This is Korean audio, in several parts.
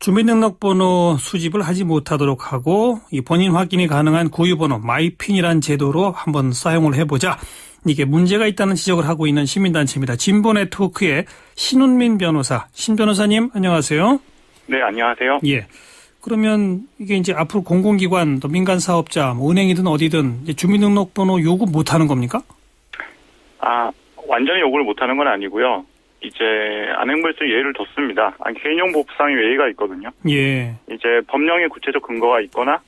주민등록번호 수집을 하지 못하도록 하고 이 본인 확인이 가능한 고유번호 마이핀이란 제도로 한번 사용을 해보자. 이게 문제가 있다는 지적을 하고 있는 시민단체입니다. 진보 네트워크의 신운민 변호사, 신 변호사님 안녕하세요. 네, 안녕하세요. 예. 그러면 이게 이제 앞으로 공공기관, 또 민간 사업자, 뭐 은행이든 어디든 주민등록번호 요구 못하는 겁니까? 아, 완전히 요구를 못하는 건 아니고요. 이제 안행부에서 예를 뒀습니다. 아니, 개인정보법상의 예의가 있거든요. 예. 이제 법령의 구체적 근거가 있거나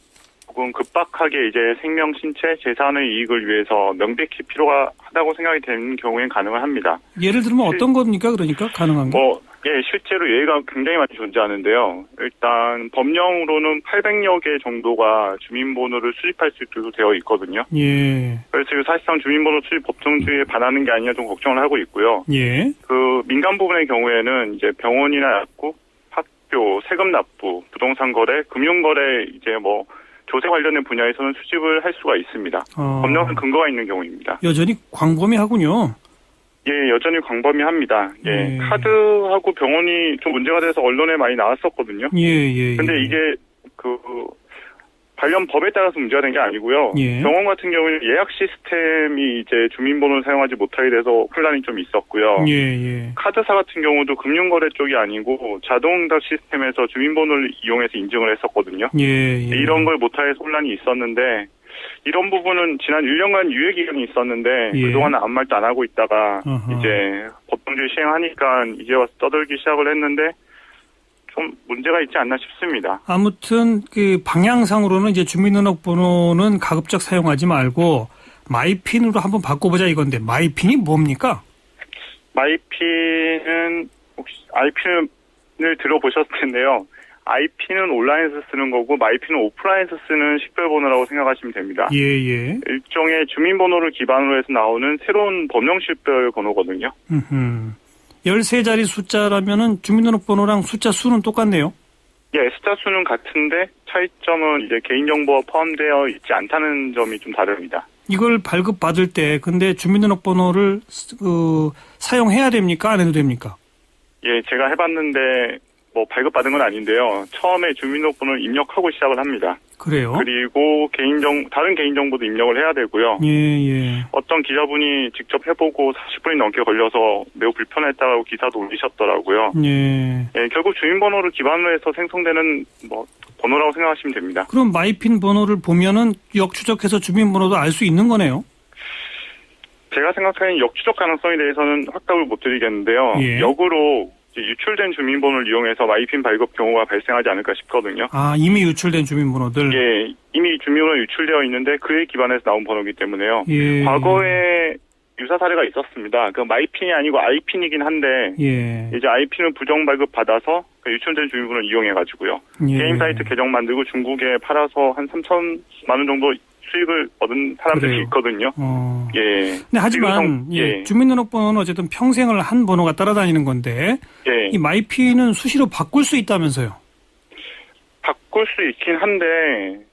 혹은 급박하게 이제 생명, 신체, 재산의 이익을 위해서 명백히 필요가 하다고 생각이 되는 경우엔 가능을 합니다. 예를 들면 어떤 겁니까? 그러니까 가능한 게? 뭐, 예, 실제로 예의가 굉장히 많이 존재하는데요. 일단 법령으로는 800여 개 정도가 주민번호를 수집할 수 있도록 되어 있거든요. 예. 그래서 지금 사실상 주민번호 수집 법정주의에 반하는 게 아니냐 좀 걱정을 하고 있고요. 예. 그 민간 부분의 경우에는 이제 병원이나 약국, 학교, 세금 납부, 부동산 거래, 금융 거래 이제 뭐 조세 관련된 분야에서는 수집을 할 수가 있습니다. 어, 법령은 근거가 있는 경우입니다. 여전히 광범위하군요. 예, 여전히 광범위합니다. 예, 예. 카드하고 병원이 좀 문제가 돼서 언론에 많이 나왔었거든요. 예, 예. 근데 예. 이게 그 관련 법에 따라서 문제가 된 게 아니고요. 예. 병원 같은 경우는 예약 시스템이 이제 주민번호를 사용하지 못하게 돼서 혼란이 좀 있었고요. 예, 예. 카드사 같은 경우도 금융거래 쪽이 아니고 자동응답 시스템에서 주민번호를 이용해서 인증을 했었거든요. 예, 예. 이런 걸 못하게 혼란이 있었는데 이런 부분은 지난 1년간 유예 기간이 있었는데 예. 그동안 아무 말도 안 하고 있다가 어허. 이제 법정주의 시행하니까 이제 와서 떠들기 시작을 했는데 좀 문제가 있지 않나 싶습니다. 아무튼 그 방향상으로는 이제 주민등록번호는 가급적 사용하지 말고 마이핀으로 한번 바꿔보자 이건데 마이핀이 뭡니까? 마이핀은 혹시 아이핀을 들어보셨을 텐데요. 아이핀은 온라인에서 쓰는 거고 마이핀은 오프라인에서 쓰는 식별번호라고 생각하시면 됩니다. 예, 예. 일종의 주민번호를 기반으로 해서 나오는 새로운 법령 식별 번호거든요. 음. 13자리 숫자라면은 주민등록번호랑 숫자 수는 똑같네요. 예, 숫자 수는 같은데 차이점은 이제 개인정보가 포함되어 있지 않다는 점이 좀 다릅니다. 이걸 발급받을 때 근데 주민등록번호를 쓰- 그 사용해야 됩니까? 안 해도 됩니까? 예, 제가 해봤는데 뭐 발급받은 건 아닌데요. 처음에 주민등록번호를 입력하고 시작을 합니다. 그래요? 그리고 개인정 다른 개인정보도 입력을 해야 되고요. 예, 예. 어떤 기자분이 직접 해보고 40분이 넘게 걸려서 매우 불편했다고 기사도 올리셨더라고요. 예. 예, 결국 주민번호를 기반으로 해서 생성되는 뭐 번호라고 생각하시면 됩니다. 그럼 마이핀 번호를 보면은 역추적해서 주민번호도 알 수 있는 거네요. 제가 생각하는 역추적 가능성에 대해서는 확답을 못 드리겠는데요. 예. 역으로 유출된 주민번호를 이용해서 마이핀 발급 경우가 발생하지 않을까 싶거든요. 아, 이미 유출된 주민번호들. 예, 이미 주민번호 유출되어 있는데 그에 기반해서 나온 번호이기 때문에요. 예. 과거에 유사 사례가 있었습니다. 그 마이핀이 아니고 아이핀이긴 한데 예. 이제 아이핀을 부정 발급 받아서 그 유출된 주민번호를 이용해 가지고요. 예. 게임 사이트 계정 만들고 중국에 팔아서 한 3천만 원 정도 수익을 얻은 사람들이 그래요. 있거든요. 어. 예. 근데 하지만 성- 예, 예. 주민등록번호는 어쨌든 평생을 한 번호가 따라다니는 건데 예. 이 마이핀은 수시로 바꿀 수 있다면서요. 바꿀 수 있긴 한데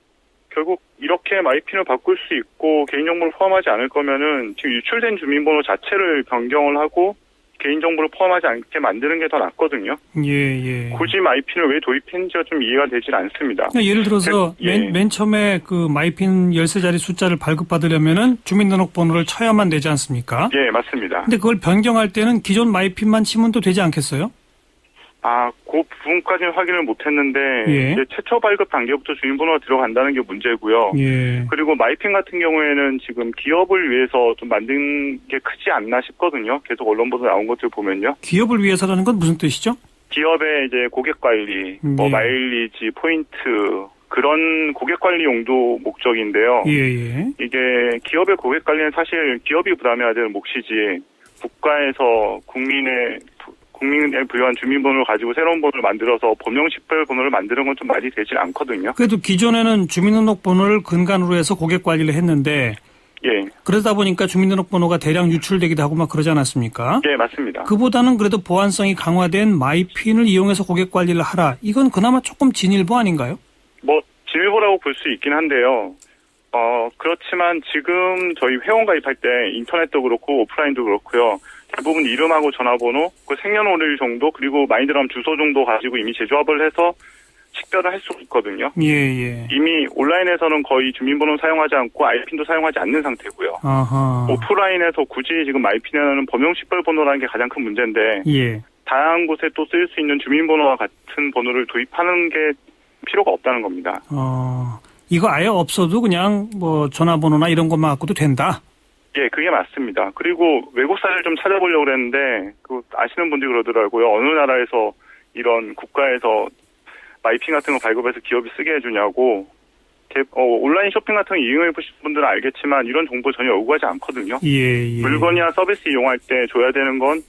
결국 이렇게 마이핀을 바꿀 수 있고 개인정보를 포함하지 않을 거면은 지금 유출된 주민번호 자체를 변경을 하고 개인정보를 포함하지 않게 만드는 게 더 낫거든요. 예, 예. 굳이 마이핀을 왜 도입했는지가 좀 이해가 되질 않습니다. 그러니까 예를 들어서 예. 맨, 맨 처음에 그 마이핀 13자리 숫자를 발급받으려면은 주민등록번호를 쳐야만 되지 않습니까? 예, 맞습니다. 근데 그걸 변경할 때는 기존 마이핀만 치면 또 되지 않겠어요? 아, 그 부분까지는 확인을 못 했는데 예. 이제 최초 발급 단계부터 주민번호가 들어간다는 게 문제고요. 예. 그리고 마이핀 같은 경우에는 지금 기업을 위해서 좀 만든 게 크지 않나 싶거든요. 계속 언론 보도 나온 것들 보면요. 기업을 위해서라는 건 무슨 뜻이죠? 기업의 이제 고객 관리, 뭐 네. 마일리지, 포인트 그런 고객 관리 용도 목적인데요. 예, 예. 이게 기업의 고객 관리는 사실 기업이 부담해야 되는 몫이지 국가에서 국민의 국민에 부여한 주민번호를 가지고 새로운 번호를 만들어서 범용 식별 번호를 만드는 건 좀 말이 되질 않거든요. 그래도 기존에는 주민등록번호를 근간으로 해서 고객 관리를 했는데 예, 그러다 보니까 주민등록번호가 대량 유출되기도 하고 막 그러지 않았습니까? 예 맞습니다. 그보다는 그래도 보안성이 강화된 마이핀을 이용해서 고객 관리를 하라. 이건 그나마 조금 진일보 아닌가요? 뭐 진일보라고 볼 수 있긴 한데요. 어 그렇지만 지금 저희 회원 가입할 때 인터넷도 그렇고 오프라인도 그렇고요. 대부분 이름하고 전화번호, 그 생년월일 정도 그리고 많이 들어가면 주소 정도 가지고 이미 재조합을 해서 식별을 할 수 있거든요. 예, 예. 이미 온라인에서는 거의 주민번호 사용하지 않고 아이핀도 사용하지 않는 상태고요. 아하. 오프라인에서 굳이 지금 아이핀에는 범용 식별 번호라는 게 가장 큰 문제인데 예. 다양한 곳에 또쓸수 있는 주민번호와 같은 번호를 도입하는 게 필요가 없다는 겁니다. 어, 이거 아예 없어도 그냥 뭐 전화번호나 이런 것만 갖고도 된다. 예, 그게 맞습니다. 그리고 외국 사례를 좀 찾아보려고 그랬는데 그 아시는 분들이 그러더라고요. 어느 나라에서 이런 국가에서 마이핑 같은 거 발급해서 기업이 쓰게 해주냐고. 개- 어, 온라인 쇼핑 같은 거 이용해 보신 분들은 알겠지만 이런 정보 전혀 요구하지 않거든요. 예, 예. 물건이나 서비스 이용할 때 줘야 되는 건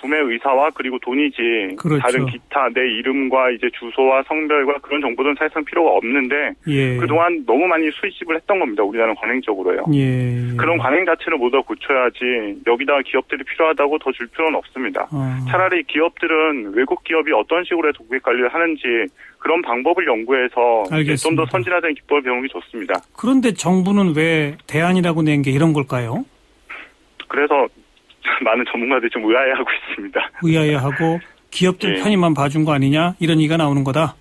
구매 의사와 그리고 돈이지 그렇죠. 다른 기타 내 이름과 이제 주소와 성별과 그런 정보는 사실상 필요가 없는데 예. 그동안 너무 많이 수집을 했던 겁니다. 우리나라는 관행적으로요. 예. 그런 관행 자체를 모두 고쳐야지 여기다가 기업들이 필요하다고 더 줄 필요는 없습니다. 어. 차라리 기업들은 외국 기업이 어떤 식으로 해서 고객 관리를 하는지 그런 방법을 연구해서 좀. 더 선진화된 기법을 배우는 게 좋습니다. 그런데 정부는 왜 대안이라고 낸 게 이런 걸까요? 그래서 많은 전문가들이 좀 의아해하고 있습니다. 의아해하고 기업들 예. 편의만 봐준 거 아니냐 이런 얘기가 나오는 거다.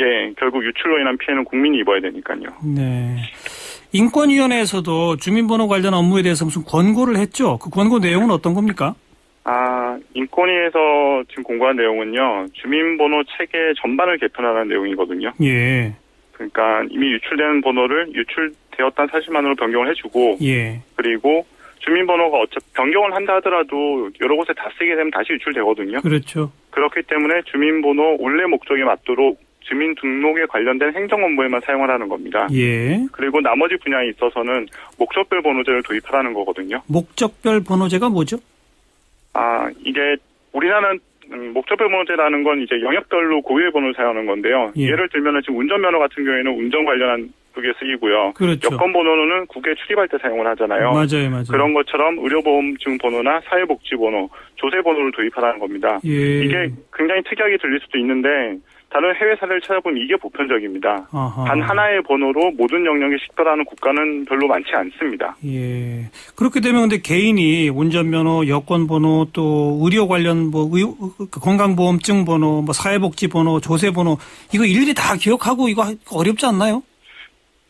예, 결국 유출로 인한 피해는 국민이 입어야 되니까요. 네. 인권위원회에서도 주민번호 관련 업무에 대해서 무슨 권고를 했죠. 그 권고 내용은 어떤 겁니까? 아, 인권위에서 지금 공고한 내용은요, 주민번호 체계 전반을 개편하는 내용이거든요. 예. 그러니까 이미 유출된 번호를 유출되었다는 사실만으로 변경을 해주고, 예. 그리고 주민번호가 어차피 변경을 한다 하더라도 여러 곳에 다 쓰게 되면 다시 유출되거든요. 그렇죠. 그렇기 때문에 주민번호 원래 목적에 맞도록 주민 등록에 관련된 행정 업무에만 사용을 하는 겁니다. 예. 그리고 나머지 분야에 있어서는 목적별 번호제를 도입하라는 거거든요. 목적별 번호제가 뭐죠? 아, 이게 우리나라는 음, 목적별 번호제라는 건 이제 영역별로 고유의 번호를 사용하는 건데요. 예. 예를 들면은 지금 운전면허 같은 경우에는 운전 관련한 그게 쓰이고요. 그렇죠. 여권 번호는 국외 출입할 때 사용을 하잖아요. 맞아요, 맞아요. 그런 것처럼 의료보험증 번호나 사회복지번호, 조세번호를 도입하라는 겁니다. 예. 이게 굉장히 특이하게 들릴 수도 있는데 다른 해외 사례를 찾아보면 이게 보편적입니다. 아하. 단 하나의 번호로 모든 영역에 식별하는 국가는 별로 많지 않습니다. 예. 그렇게 되면 근데 개인이 운전면허, 여권번호, 또 의료 관련 뭐 의- 그 건강보험증 번호, 뭐 사회복지 번호, 조세 번호 이거 일일이 다 기억하고 이거 어렵지 않나요?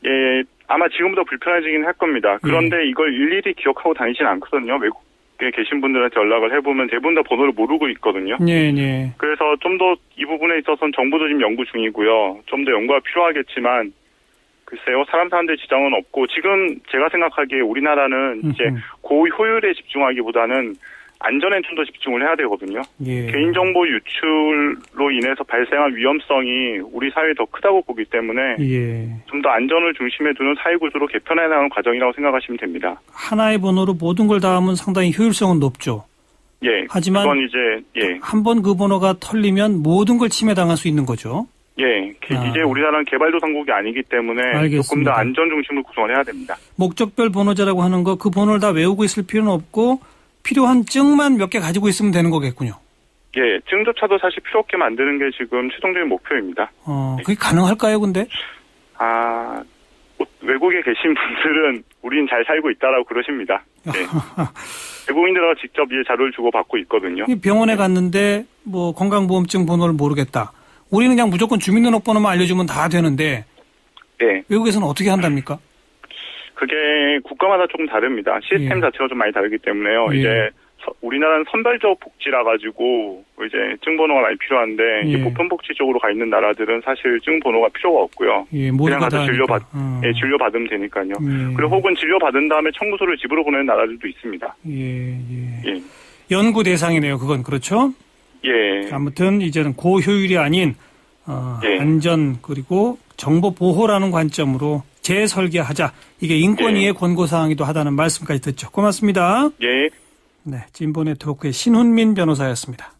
예, 아마 지금보다 불편해지긴 할 겁니다. 그런데 예. 이걸 일일이 기억하고 다니진 않거든요. 외국에 계신 분들한테 연락을 해보면 대부분 다 번호를 모르고 있거든요. 네, 네. 그래서 좀 더 이 부분에 있어서는 정부도 지금 연구 중이고요. 좀 더 연구가 필요하겠지만 글쎄요, 사람 사는데 지장은 없고 지금 제가 생각하기에 우리나라는 이제. 고효율에 집중하기보다는 안전에 좀 더 집중을 해야 되거든요. 예. 개인정보 유출로 인해서 발생한 위험성이 우리 사회에 더 크다고 보기 때문에 예. 좀더 안전을 중심에 두는 사회 구조로 개편해 나가는 과정이라고 생각하시면 됩니다. 하나의 번호로 모든 걸 다 하면 상당히 효율성은 높죠. 예. 하지만 그건 이제 예. 한 번 그 번호가 털리면 모든 걸 침해당할 수 있는 거죠. 예. 게- 아. 이제 우리나라는 개발도상국이 아니기 때문에 조금 알겠습니다. 더 안전 중심으로 구성을 해야 됩니다. 목적별 번호제라고 하는 거 그 번호를 다 외우고 있을 필요는 없고 필요한 증만 몇 개 가지고 있으면 되는 거겠군요. 예. 증조차도 사실 필요 없게 만드는 게 지금 최종적인 목표입니다. 어, 그게 가능할까요, 근데? 아, 뭐, 외국에 계신 분들은 우린 잘 살고 있다라고 그러십니다. 예. 외국인들하고 직접 이제 자료를 주고 받고 있거든요. 이 병원에 갔는데 뭐 건강보험증 번호를 모르겠다. 우리는 그냥 무조건 주민등록번호만 알려주면 다 되는데 예. 외국에서는 어떻게 한답니까? 그게 국가마다 조금 다릅니다. 시스템 예. 자체가 좀 많이 다르기 때문에요. 예. 이제 서- 우리나라는 선별적 복지라 가지고 이제 증번호가 많이 필요한데 예. 보편 복지 쪽으로 가 있는 나라들은 사실 증번호가 필요가 없고요. 예, 그냥 가서 다 진료 받. 어. 예, 진료 받으면 되니까요. 예. 그리고 혹은 진료 받은 다음에 청구서를 집으로 보내는 나라들도 있습니다. 예, 예. 예, 연구 대상이네요. 그건 그렇죠? 예, 아무튼 이제는 고효율이 아닌 어, 예. 안전 그리고 정보 보호라는 관점으로 재설계하자. 이게 인권위의 예. 권고 사항이기도 하다는 말씀까지 듣죠. 고맙습니다. 예. 네, 진보 네트워크의 신훈민 변호사였습니다.